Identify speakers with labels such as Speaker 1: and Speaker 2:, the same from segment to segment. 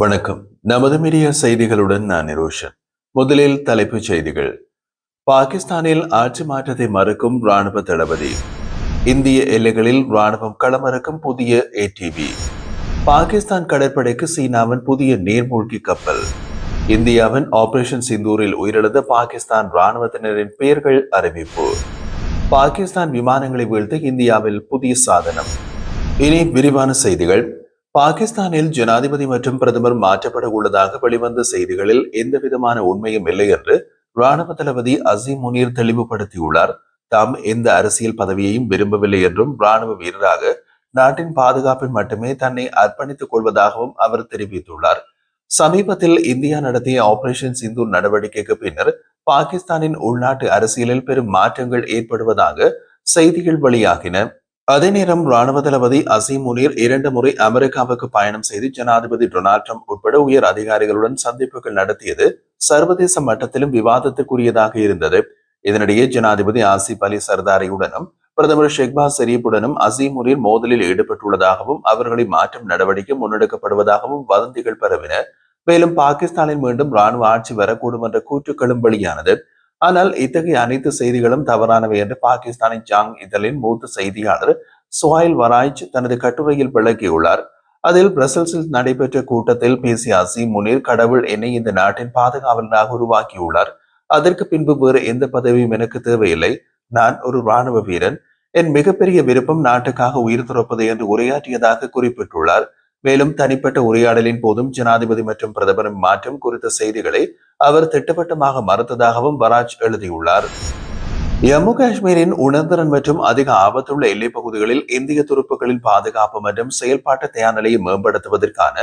Speaker 1: வணக்கம். நமது மீடியா செய்திகளுடன் நான் நிரோஷன். முதலில் தலைப்புச் செய்திகள். பாகிஸ்தானில் ஆட்சி மாற்றத்தை மறுக்கும் ராணுவ தளபதி. இந்திய எல்லைகளில் ராணுவம் களமிறக்கும் புதிய ஏடிவி பாகிஸ்தான் கடற்படைக்கு சீனாவின் புதிய நீர்மூழ்கி கப்பல். இந்தியாவின் ஆபரேஷன் சிந்தூரில் உயிரிழந்த பாகிஸ்தான் ராணுவத்தினரின் பெயர்கள் அறிவிப்பு. பாகிஸ்தான் விமானங்களை வீழ்த்த இந்தியாவில் புதிய சாதனம். இனி விரிவான செய்திகள். பாகிஸ்தானில் ஜனாதிபதி மற்றும் பிரதமர் மாற்றப்பட உள்ளதாக வெளிவந்த செய்திகளில் எந்தவிதமான உண்மையும் இல்லை என்று ராணுவ தளபதி அசீம் முனீர் தெளிவுபடுத்தியுள்ளார். தாம் எந்த அரசியல் பதவியையும் விரும்பவில்லை என்றும் ராணுவ வீரராக நாட்டின் பாதுகாப்பில் மட்டுமே தன்னை அர்ப்பணித்துக் கொள்வதாகவும் அவர் தெரிவித்துள்ளார். சமீபத்தில் இந்தியா நடத்திய ஆபரேஷன் சிந்து நடவடிக்கைக்கு பின்னர் பாகிஸ்தானின் உள்நாட்டு அரசியலில் பெரும் மாற்றங்கள் ஏற்படுவதாக செய்திகள் வெளியாகின. அதே நேரம் ராணுவ தளபதி அசீம் முனீர் இரண்டு முறை அமெரிக்காவுக்கு பயணம் செய்து ஜனாதிபதி டொனால்ட் ட்ரம்ப் உட்பட உயர் அதிகாரிகளுடன் சந்திப்புகள் நடத்தியது சர்வதேச மட்டத்திலும் விவாதத்துக்குரியதாக இருந்தது. இதனிடையே ஜனாதிபதி ஆசிப் அலி சர்தாரியுடனும் பிரதமர் ஷெக்பாஸ் ஷெரீப்புடனும் அசீம் முனீர் மோதலில் ஈடுபட்டுள்ளதாகவும் அவர்களை மாற்றும் நடவடிக்கை முன்னெடுக்கப்படுவதாகவும் வதந்திகள் பரவின. மேலும் பாகிஸ்தானில் மீண்டும் ராணுவ ஆட்சி வரக்கூடும் என்ற கூற்றுக்களும் வெளியானது. ஆனால் இத்தகைய அனைத்து செய்திகளும் தவறானவை என்று பாகிஸ்தானின் ஜாங் இதழின் மூத்த செய்தியாளர் சுஹைல் வராய்ச் தனது கட்டுரையில் விளக்கியுள்ளார். அதில் பிரசல்ஸில் நடைபெற்ற கூட்டத்தில் பேசிய அசீம் முனீர் கடவுள் என்னை இந்த நாட்டின் பாதுகாவலனாக உருவாக்கியுள்ளார். அதற்கு பின்பு வேறு எந்த பதவியும் எனக்கு தேவையில்லை. நான் ஒரு ராணுவ வீரன். என் மிகப்பெரிய விருப்பம் நாட்டுக்காக உயிர் துறப்பது என்று உரையாற்றியதாக குறிப்பிட்டுள்ளார். மேலும் தனிப்பட்ட உரையாடலின் போதும் ஜனாதிபதி மற்றும் பிரதமரின் மாற்றம் குறித்த செய்திகளை அவர் திட்டவட்டமாக மறுத்ததாகவும் பராஜ் எழுதியுள்ளார். ஜம்மு காஷ்மீரின் உணர்திறன் மற்றும் அதிக ஆபத்துள்ள எல்லைப் பகுதிகளில் இந்திய துருப்புகளின் பாதுகாப்பு மற்றும் செயல்பாட்டு தயார் நிலையை மேம்படுத்துவதற்கான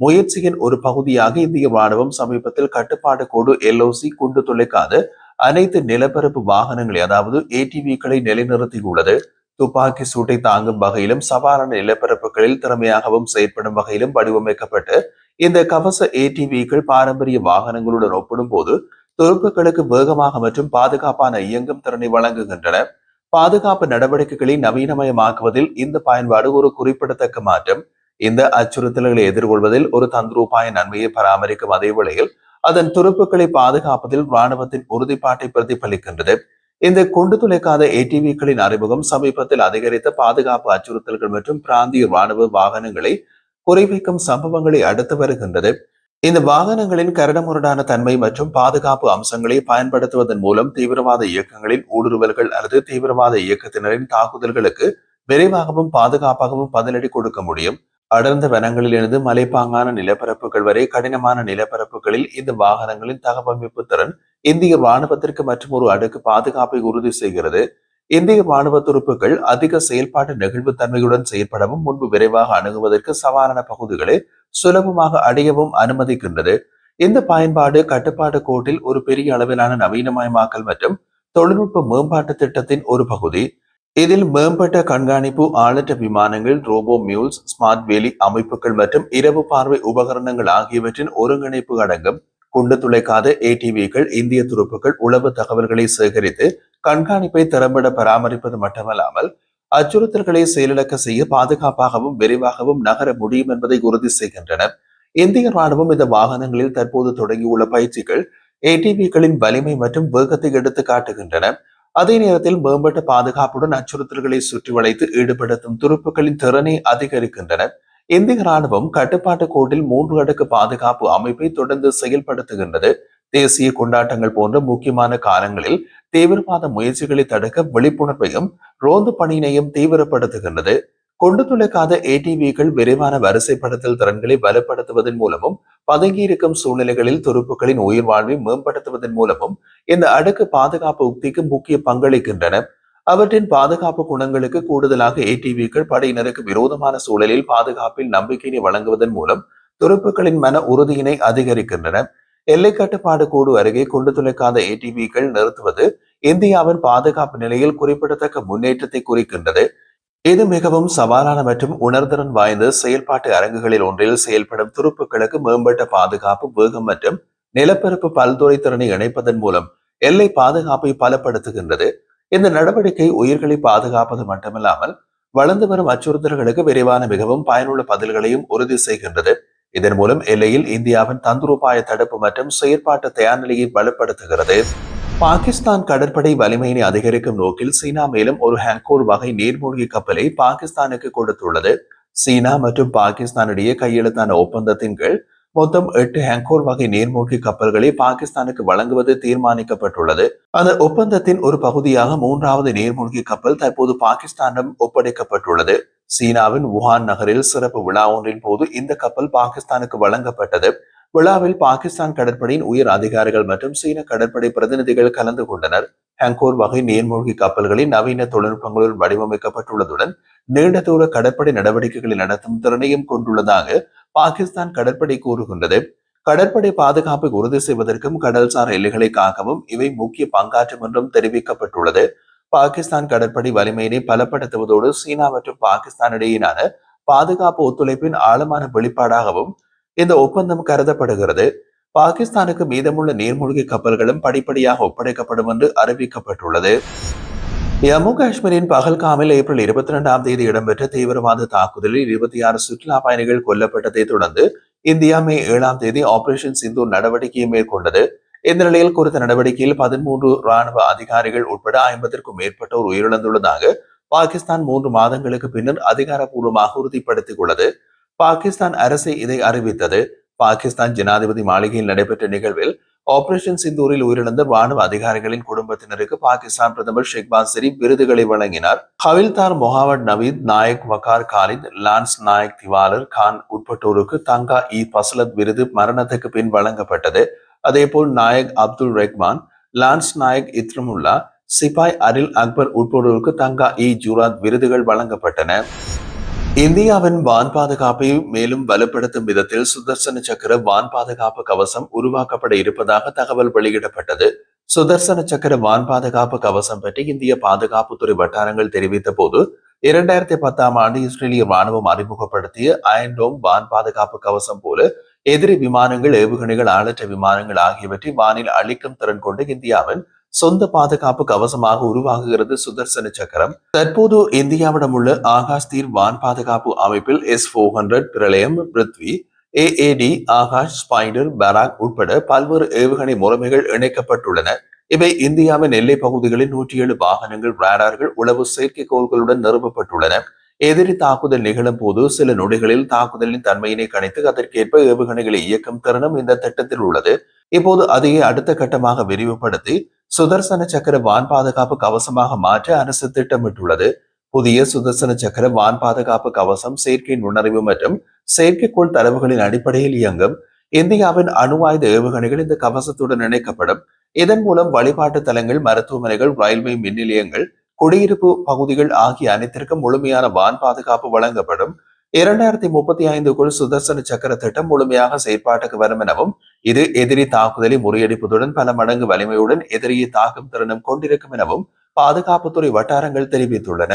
Speaker 1: முயற்சியின் ஒரு பகுதியாக இந்திய ராணுவம் சமீபத்தில் கட்டுப்பாடு கோடு எல்ஓசி குண்டு துளைக்காத அனைத்து நிலப்பரப்பு வாகனங்களை அதாவது ஏடிவிக்களை நிலைநிறுத்தியுள்ளது. துப்பாக்கி சூட்டை தாங்கும் வகையிலும் சவாலான நிலப்பரப்புகளில் திறமையாகவும் செயற்படும் வகையிலும் வடிவமைக்கப்பட்டு இந்த கவச ஏடிவிக்கள் பாரம்பரிய வாகனங்களுடன் ஒப்பிடும் போது துருப்புகளுக்கு வேகமாக மற்றும் பாதுகாப்பான இயங்கும் திறனை வழங்குகின்றன. பாதுகாப்பு நடவடிக்கைகளை நவீனமயமாக்குவதில் இந்த பயன்பாடு ஒரு குறிப்பிடத்தக்க மாற்றம். இந்த அச்சுறுத்தல்களை எதிர்கொள்வதில் ஒரு தந்திரோபாய நன்மையை பராமரிக்கும் அதே வேளையில் அதன் துருப்புக்களை பாதுகாப்பதில் ராணுவத்தின் உறுதிப்பாட்டை பிரதிபலிக்கின்றது. இந்த கொண்டு துளைக்காத ஏடிவிக்களின் அறிமுகம் சமீபத்தில் அதிகரித்த பாதுகாப்பு அச்சுறுத்தல்கள் மற்றும் பிராந்திய ராணுவ வாகனங்களை குறைவைக்கும் சம்பவங்களை அடுத்து வருகின்றது. இந்த வாகனங்களின் கரடமுரடான தன்மை மற்றும் பாதுகாப்பு அம்சங்களை பயன்படுத்துவதன் மூலம் தீவிரவாத இயக்கங்களின் ஊடுருவல்கள் அல்லது தீவிரவாத இயக்கத்தினரின் தாக்குதல்களுக்கு விரைவாகவும் பாதுகாப்பாகவும் பதிலடி கொடுக்க முடியும். அடர்ந்த வனங்களிலிருந்து மலைப்பாங்கான நிலப்பரப்புகள் வரை கடினமான நிலப்பரப்புகளில் இந்த வாகனங்களின் தகவமைப்பு திறன் இந்திய ராணுவத்திற்கு மற்றும் ஒரு அடுக்கு பாதுகாப்பை உறுதி செய்கிறது. இந்திய ராணுவ துருப்புகள் அதிக செயல்பாட்டு நெகிழ்வு தன்மையுடன் செயல்படவும் முன்பு விரைவாக அணுகுவதற்கு சவாலான பகுதிகளை சுலபமாக அடையவும் அனுமதிக்கின்றது. இந்த பயன்பாடு கட்டுப்பாட்டு கோட்டில் ஒரு பெரிய அளவிலான நவீனமயமாக்கல் மற்றும் தொழில்நுட்ப மேம்பாட்டு திட்டத்தின் ஒரு பகுதி. இதில் மேம்பட்ட கண்காணிப்பு ஆளற்ற விமானங்கள் ரோபோ மியூல்ஸ் ஸ்மார்ட் வேலி அமைப்புகள் மற்றும் இரவு பார்வை உபகரணங்கள் ஆகியவற்றின் ஒருங்கிணைப்பு அடங்கும் குண்டு துளைக்காத ஏடிவிகள் இந்திய துருப்புகள் உளவு தகவல்களை சேகரித்து கண்காணிப்பை திறம்பட பராமரிப்பது மட்டுமல்லாமல் அச்சுறுத்தல்களை செயலிழக்க செய்ய பாதுகாப்பாகவும் விரைவாகவும் நகர முடியும் என்பதை உறுதி செய்கின்றன. இந்திய ராணுவம் இந்த வாகனங்களில் தற்போது தொடங்கியுள்ள பயிற்சிகள் ஏடிவிகளின் வலிமை மற்றும் வேகத்தை எடுத்து காட்டுகின்றன. அதே நேரத்தில் மேம்பட்ட பாதுகாப்புடன் அச்சுறுத்தல்களை சுற்றி வளைத்து ஈடுபடுத்தும் துருப்புகளின் திறனை அதிகரிக்கின்றன. இந்திய ராணுவம் கட்டுப்பாட்டு கோட்டில் மூன்று அடுக்கு பாதுகாப்பு அமைப்பை தொடர்ந்து செயல்படுத்துகின்றது. தேசிய கொண்டாட்டங்கள் போன்ற முக்கியமான காலங்களில் தீவிரவாத முயற்சிகளை தடுக்க விழிப்புணர்வையும் ரோந்து பணியினையும் தீவிரப்படுத்துகின்றது. கொண்டு துளைக்காத ஏடிவிகள் விரைவான வரிசைப்படுத்தல் திறன்களை வலுப்படுத்துவதன் மூலமும் பதுங்கியிருக்கும் சூழ்நிலைகளில் துருப்புகளின் உயிர் வாழ்வை மேம்படுத்துவதன் மூலமும் இந்த அடுக்கு பாதுகாப்பு உக்திக்கு முக்கிய பங்களிக்கின்றன. அவற்றின் பாதுகாப்பு குணங்களுக்கு கூடுதலாக ஏடிவிக்கள் படையினருக்கு விரோதமான சூழலில் பாதுகாப்பில் நம்பிக்கையை வழங்குவதன் மூலம் துருப்புகளின் மன உறுதியினை அதிகரிக்கின்றன. எல்லை கட்டுப்பாடு கூடு அருகே கொண்டு துளைக்காத ஏடிவிக்கள் நிறுத்துவது இந்தியாவின் பாதுகாப்பு நிலையில் குறிப்பிடத்தக்க முன்னேற்றத்தை குறிக்கின்றது. இது மிகவும் சவாலான மற்றும் உணர்திறன் வாய்ந்த செயல்பாட்டு அரங்குகளில் ஒன்றில் செயல்படும் துருப்புகளுக்கு மேம்பட்ட பாதுகாப்பு வேகம் மற்றும் நிலப்பரப்பு பல்துறை திறனை இணைப்பதன் மூலம் எல்லை பாதுகாப்பை பலப்படுத்துகின்றது. இந்த நடவடிக்கை உயிர்களை பாதுகாப்பது மட்டுமில்லாமல் வளர்ந்து வரும் அச்சுறுத்தல்களுக்கு விரைவான மிகவும் பயனுள்ள பதில்களையும் உறுதி செய்கின்றது. இதன் மூலம் எல்லையில் இந்தியாவின் தந்துரூபாய தடுப்பு மற்றும் செயற்பாட்டு தயார் நிலையை வலுப்படுத்துகிறது. பாகிஸ்தான் கடற்படை வலிமையினை அதிகரிக்கும் நோக்கில் சீனா மேலும் ஒரு ஹேங்கோர் வகை நீர்மூழ்கி கப்பலை பாகிஸ்தானுக்கு கொடுத்துள்ளது. சீனா மற்றும் பாகிஸ்தான் இடையே கையெழுத்தான ஒப்பந்தத்தின் கீழ் மொத்தம் எட்டு ஹேங்கோர் வகை நீர்மூழ்கி கப்பல்களை பாகிஸ்தானுக்கு வழங்குவது தீர்மானிக்கப்பட்டுள்ளது. அந்த ஒப்பந்தத்தின் ஒரு பகுதியாக மூன்றாவது நீர்மூழ்கி கப்பல் தற்போது பாகிஸ்தானிடம் ஒப்படைக்கப்பட்டுள்ளது. சீனாவின் வுஹான் நகரில் சிறப்பு விழா ஒன்றின் போது இந்த கப்பல் பாகிஸ்தானுக்கு வழங்கப்பட்டது. விழாவில் பாகிஸ்தான் கடற்படையின் உயர் அதிகாரிகள் மற்றும் சீன கடற்படை பிரதிநிதிகள் கலந்து கொண்டனர். ஹேங்கோர் வகை நீர்மூழ்கி கப்பல்களின் நவீன தொழில்நுட்பங்களுடன் வடிவமைக்கப்பட்டுள்ளதுடன் நீண்ட தூர கடற்படை நடவடிக்கைகளை நடத்தும் திறனையும் கொண்டுள்ளதாக பாகிஸ்தான் கடற்படை கூறுகின்றது. கடற்படை பாதுகாப்பை உறுதி செய்வதற்கும் கடல்சார் எல்லைகளை காக்கவும் இவை முக்கிய பங்காற்றும் என்றும் தெரிவிக்கப்பட்டுள்ளது. பாகிஸ்தான் கடற்படை வலிமையினை பலப்படுத்துவதோடு சீனா மற்றும் பாகிஸ்தான் இடையிலான பாதுகாப்பு ஒத்துழைப்பின் ஆழமான வெளிப்பாடாகவும் இந்த ஒப்பந்தம் கருதப்படுகிறது. பாகிஸ்தானுக்கு மீதமுள்ள நீர்மூழ்கி கப்பல்களும் படிப்படியாக ஒப்படைக்கப்படும் என்று அறிவிக்கப்பட்டுள்ளது. ஜம்மு காஷ்மீரின் பகல்காமில் ஏப்ரல் இருபத்தி ரெண்டாம் தேதி இடம்பெற்ற தீவிரவாத தாக்குதலில் இருபத்தி ஆறு சுற்றுலா பயணிகள் கொல்லப்பட்டதை தொடர்ந்து இந்தியா மே ஏழாம் தேதி ஆபரேஷன் சிந்து நடவடிக்கையை மேற்கொண்டது இந்த நிலையில் குறித்த நடவடிக்கையில் பதிமூன்று ராணுவ அதிகாரிகள் உட்பட ஐம்பதற்கும் மேற்பட்டோர் உயிரிழந்துள்ளதாக பாகிஸ்தான் மூன்று மாதங்களுக்கு பின்னர் அதிகாரப்பூர்வமாக உறுதிப்படுத்தியுள்ளது பாகிஸ்தான் அரசு இதை அறிவித்தது பாகிஸ்தான் ஜனாதிபதி மாளிகையில் நடைபெற்ற நிகழ்வில் ஆபரேஷன் சிந்தூரில் உயிரிழந்த ராணுவ அதிகாரிகளின் குடும்பத்தினருக்கு பாகிஸ்தான் பிரதமர் ஷேக்பாஸ் ஷெரீப் விருதுகளை வழங்கினார். ஹவில்தார் முகமது நவீத் நாயக் வகார் காலித் லான்ஸ் நாயக் திவாலர் கான் உட்பட்டோருக்கு தங்கா இ பசலத் விருது மரணத்துக்கு பின் வழங்கப்பட்டது. அதேபோல் நாயக் அப்துல் ரஹ்மான் லான்ஸ் நாயக் இத்ரமுல்லா சிபாய் அரில் அக்பர் உட்பட்டோருக்கு தங்கா இ ஜூராத் விருதுகள் வழங்கப்பட்டன. இந்தியாவின் வான் பாதுகாப்பை மேலும் வலுப்படுத்தும் விதத்தில் சுதர்சன சக்கர வான் பாதுகாப்பு கவசம் உருவாக்கப்பட இருப்பதாக தகவல் வெளியிடப்பட்டது. சுதர்சன சக்கர வான் பாதுகாப்பு கவசம் பற்றி இந்திய பாதுகாப்புத்துறை வட்டாரங்கள் தெரிவித்த போது இரண்டாயிரத்தி பத்தாம் ஆண்டு இஸ்ரேலிய ராணுவம் அறிமுகப்படுத்திய அயன்டோம் வான் பாதுகாப்பு கவசம் போல எதிரி விமானங்கள் ஏவுகணைகள் ஆளற்ற விமானங்கள் ஆகியவற்றை வானில் அழிக்கும் திறன் கொண்ட இந்தியாவின் சொந்த பாதுகாப்பு கவசமாக உருவாகுகிறது சுதர்சன சக்கரம். தற்போது இந்தியாவிடம் உள்ள ஆகாஷ் தீர் வான் பாதுகாப்பு அமைப்பில் எஸ் போர் ஹண்ட்ரட் பிரளயம் Prithvi AAD Akash Spyder Barak உட்பட பல்வேறு ஏவுகணை முறைமைகள் இணைக்கப்பட்டுள்ளன. இவை இந்தியாவின் எல்லை பகுதிகளில் நூற்றி ஏழு வாகனங்கள் ரேடார்கள் உளவு செயற்கைக்கோள்களுடன் நிறுவப்பட்டுள்ளன எதிரி தாக்குதல் நிகழும் போது சில நொடிகளில் தாக்குதலின் தன்மையினை கணித்து அதற்கேற்ப ஏவுகணைகளை இயக்கும் திறனும் இந்த திட்டத்தில் உள்ளது. இப்போது அதையே அடுத்த கட்டமாக விரிவுபடுத்தி சுதர்சன சக்கர வான் பாதுகாப்பு கவசமாக மாற்ற அரசு திட்டமிட்டுள்ளது. புதிய சுதர்சன சக்கர வான் பாதுகாப்பு கவசம் செயற்கை நுண்ணறிவு மற்றும் செயற்கைக்கோள் தரவுகளின் அடிப்படையில் இயங்கும். இந்தியாவின் அணு ஆயுத ஏவுகணைகள் இந்த கவசத்துடன் இணைக்கப்படும். இதன் மூலம் வழிபாட்டு தலங்கள் மருத்துவமனைகள் ரயில்வே மின் நிலையங்கள் குடியிருப்பு பகுதிகள் ஆகிய அனைத்திற்கும் முழுமையான வான் பாதுகாப்பு வழங்கப்படும். இரண்டாயிரத்தி முப்பத்தி ஐந்துக்குள் சுதர்சன சக்கர திட்டம் முழுமையாக செயற்பாட்டுக்கு வரும் எனவும் இது எதிரி தாக்குதலை முறியடிப்பதுடன் பல மடங்கு வலிமையுடன் எதிரியை தாக்கும் திறனும் கொண்டிருக்கும் எனவும் பாதுகாப்புத்துறை வட்டாரங்கள் தெரிவித்துள்ளன.